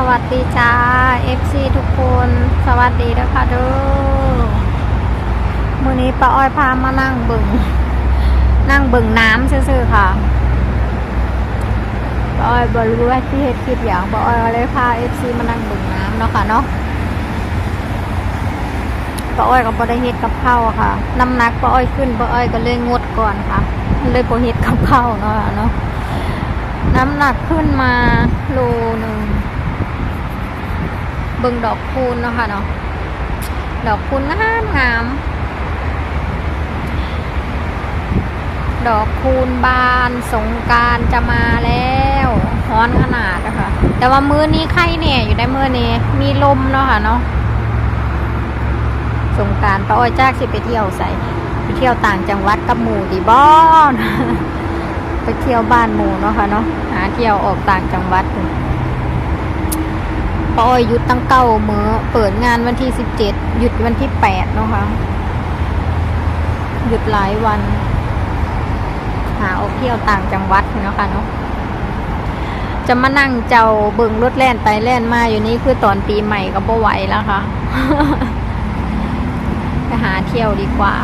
สวัสดีจ้า FC ทุกคน สวัสดีนะคะด้อมื้อนี้ป้าอ้อยพามานั่งบึง นั่งบึงน้ำซื่อๆค่ะป้าอ้อยบรู้ว่าที่เฮ็ดคลิปอย่างป้าอ้อยเลยพา FC มานั่งบึงน้ำเนาะค่ะเนาะป้าอ้อยก็บ่ได้เฮ็ดกับข้าวค่ะ น้ำหนักป้าอ้อยขึ้นป้าอ้อยก็เลยงดก่อนค่ะ เลยบ่เฮ็ดกับข้าวเนาะค่ะเนาะน้ำหนักขึ้นมาโลหนึ่ง เบิ่งดอกคูณเนาะค่ะเนาะดอกคูณงามงามดอกคูณบานสงการจะมาแล้วฮ้อนขนาดนะคะแต่ว่ามือนี้ไข่เนี่ยอยู่ในมือนี้มีลมเนาะค่ะเนาะสงการป้าอ้อยจากสิไปเที่ยวใส่ไปเที่ยวต่างจังหวัดกับหมู่ดีบ้อนไปเที่ยวบ้านหมู่เนาะค่ะเนาะหาเที่ยวออกต่างจังหวัด ป้าอ้อยหยุดตั้งเก้ามือเปิดงานวันที่สิบเจ็ดหยุดวันที่แปดนะคะ หยุดหลายวัน หาออกเที่ยวต่างจังหวัดเนาะค่ะเนาะจะมานั่งเจ้าเบิ่งรถแล่นไปแล่นมาอยู่นี่คือตอนปีใหม่ก็บ่ไหวแล้วค่ะไปหาเที่ยวดีกว่า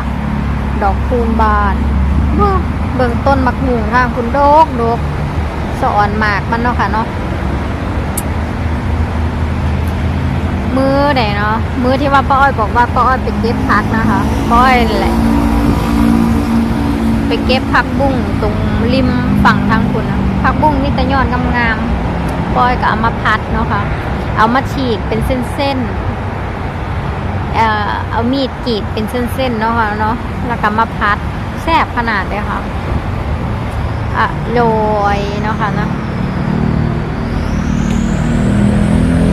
ดอกคูณบานเบิ่งต้นมักหมูทางคุณโดกโดกสอนหมากมันเนาะค่ะเนาะ มือไหนเนาะมือที่ว่าป้าอ้อยบอกว่าป้าอ้อยไปเก็บผักนะคะป้าอ้อยแหละไปเก็บผักบุ้งตรงริมฝั่งทางคุณนะผักบุ้งนี่ต่ยอดงามๆป้าอ้อยก็เอามาพัดเนาะค่ะเอามาฉีกเป็นเส้นๆเอ่อเอามีดกรีดเป็นเส้นๆเนาะค่ะเนาะแล้วก็มาพัดแซ่บขนาดเลยค่ะอะโรยเนาะค่ะเนาะ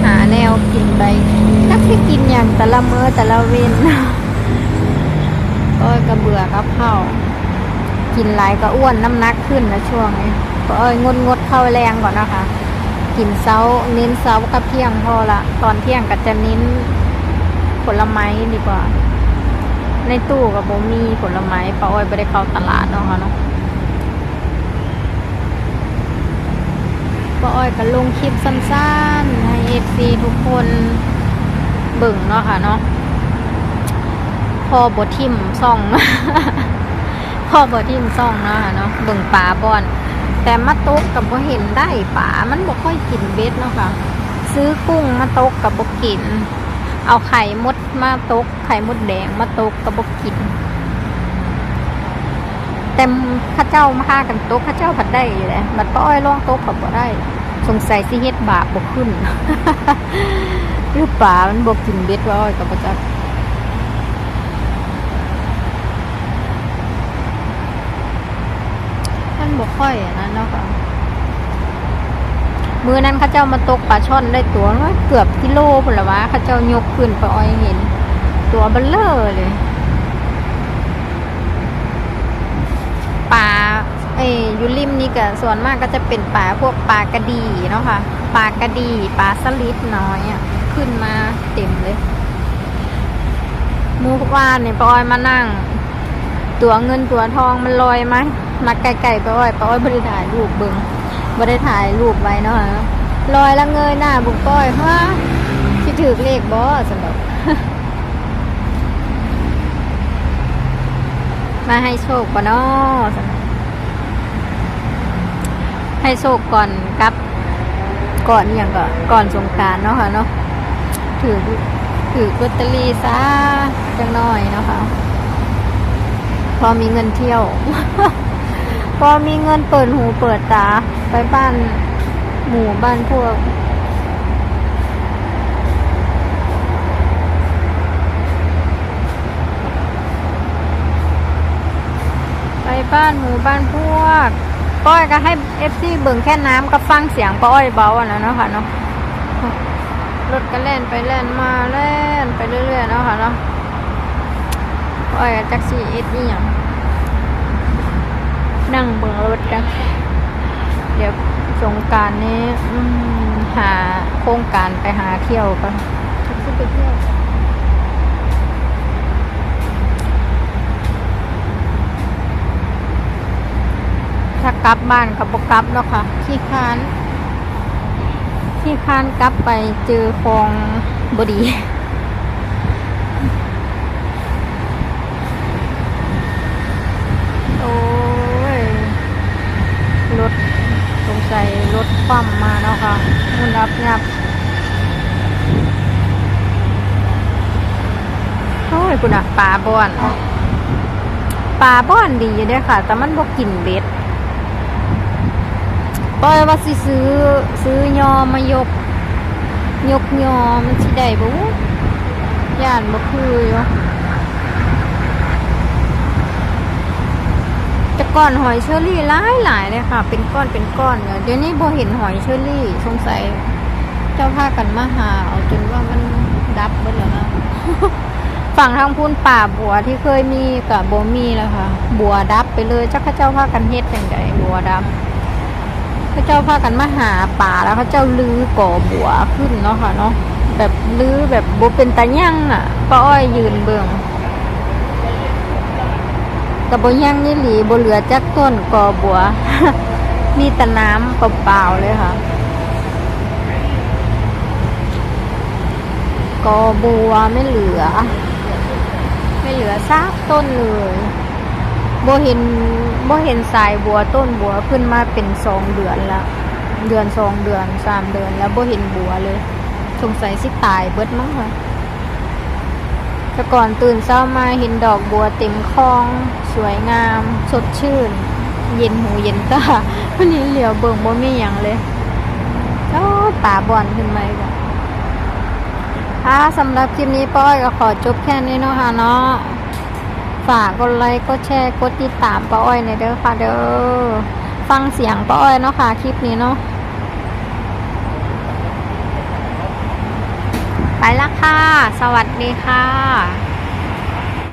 หา แนวกินไปนักที่กินอย่างแต่ละมื้อแต่ละเว้นก็กระเบื่อกับข้าวกินหลายก็อ้วนน้ำหนักขึ้นนะช่วงนี้ก็เอ้ยงดงดเข้าวแรงก่อนนะคะกินเช้าเน้นเช้ากับเที่ยงพอละตอนเที่ยงก็จะเน้นผลไม้ดีกว่า ในตู้กับโบมีผลไม้ป้าอ้อยไม่ได้เข้าตลาดเนาะค่ะเนาะ ป้าอ้อยก็ลงคลิปสั้นๆให้เอฟซีทุกคนเบิ่งเนาะค่ะเนาะพอบทิมซ่องพอบทิมซ่องเนาะค่ะเนาะเบิ่งป่าบอน แต่มาตกกับบ่เห็นได้ป่ามันบ่ค่อยกินเบ็ดเนาะค่ะ ซื้อกุ้งมาตกกับบ่กิน เอาไข่มดมาตก ไข่มดแดงมาตกกระบอกกิน แต่ข้าเจ้ามาฆ่ากันโตกข้าเจ้าผัดได้อยู่แหละบัดป้าอ้อยล่องตกกับบ่ได้ สงสัยสิเฮ็ดบาปบ่ขึ้น หรือป่ามันบ่กินเบ็ดว่าอ้อยกับบ่จักมันบ่ค่อยอันนั้นเนาะค่ะมือนั้นข้าเจ้ามาตกปลาช่อนได้ตัวว่าเกือบกิโลผลวะข้าเจ้ายกขึ้นไปอ้อยเห็น ตัวเบลเลอร์เลยปลา เอ้ยอยูริมนี่ก็ส่วนมากก็จะเป็นปลาพวกปลากระดีเนาะค่ะปลากระดีปลาสลิดน้อยอะขึ้นมาเต็มเลยมูว่านเนี่ยปอยมานั่ง ตัวเงินตัวทองมันลอยไหมมาไกลๆปอยปอยบริถ่ายรูปเบิงบ่ได้ถ่ายรูปไว้เนาะลอยละเงยหน้าบุกก้อยฮะที่ถือเลขบอสำหรับมาให้โชคก่อนเนาะ ให้โชคก่อนกับก่อนอย่างก็ก่อนสงการเนาะค่ะเนาะถือถือลอตเตอรี่ซะจังน้อยเนาะค่ะพอมีเงินเที่ยว พอมีเงินเปิดหูเปิดตา ไปบ้านหมู่บ้านพวกไปบ้านหมู่บ้านพวก ป้อยก็ให้เอฟซีเบิ่งแค่น้ำก็ฟังเสียงป้อยเบาอะนะเนาะค่ะเนาะรถก็แล่นไปแล่นมาแล่นไปเรื่อยๆเนาะค่ะเนาะป้อยกับจักซี่เอ็ดนี่ยังนั่งเบิ่งรถกันเดี๋ยวสงการนี้หาโครงการไปหาเที่ยวกันจะไปเที่ยว กันถ้ากลับบ้านกับบกลับแล้วค่ะขี้ค้านขี้ขี้คร้านกลับไปเจอคลองบดีโอ้ยรถสงสัยรถคว่ำมาแล้วค่ะมุนรับยับโอ้ยคุณอะปลาบอนปลาบอนดีอยู่เด้ค่ะ แต่มันบ่กินเบ็ด ปอยว่าสิซื้อซื้อยอมมายก ยกยอมันสิได้บ่ย่านบ่คืออยู่แต่ก่อนหอยเชอรี่หลายหลายเลยค่ะ เป็นก้อนเป็นก้อนเนี่ยเดี๋ยวนี้บ่เห็นหอยเชอรี่สงสัยเจ้าพากันมาหาเอาจนว่ามันดับเบิดแล้วนะฝั่งทางพูนป่าบัวที่เคยมีกับบัวมีแล้วค่ะ บัวดับไปเลยเจ้าข้าเจ้าพากันเฮ็ดอย่างไรบัวดับ ข้าเจ้าพากันมาหาป่าแล้วข้าเจ้าลื้อก่อบัวขึ้นเนาะค่ะเนาะแบบลื้อแบบบัเป็นตะยั่งอะป้าอ้อยยืนเบิ่งแต่บัยั่งนี่หลีบเหลือจักต้นก่อบัว มีแต่น้ำเปล่าๆเลยค่ะกอบัวไม่เหลือ ไม่เหลือซากต้นเลย บเห็นโบเห็นสายบัวต้นบัวขึ้นมาเป็นสองเดือนละเดือนสองเดือนสามเดือนแล้วโบเห็นบัวเลย สงสัยสิตายเบิดมั้งค่ะแต่ก่อนตื่นเช้ามาเห็นดอกบัวเต็มคลอง สวยงาม สดชื่น เย็นหูเย็นตาวันนี้เหลียวเบิ่งบ่มีหยังเลยโอ้ตาบอนขึ้นมาอีกแล้วค่ะสำหรับคลิปนี้ป้าอ้อยก็ขอจบแค่นี้เนาะค่ะเนาะ ฝากกดไลค์กดแชร์กดติดตามป้าอ้อยในเด้อค่ะเด้อฟังเสียงป้าอ้อยเนาะค่ะคลิปนี้เนาะไปละค่ะ สวัสดีค่ะ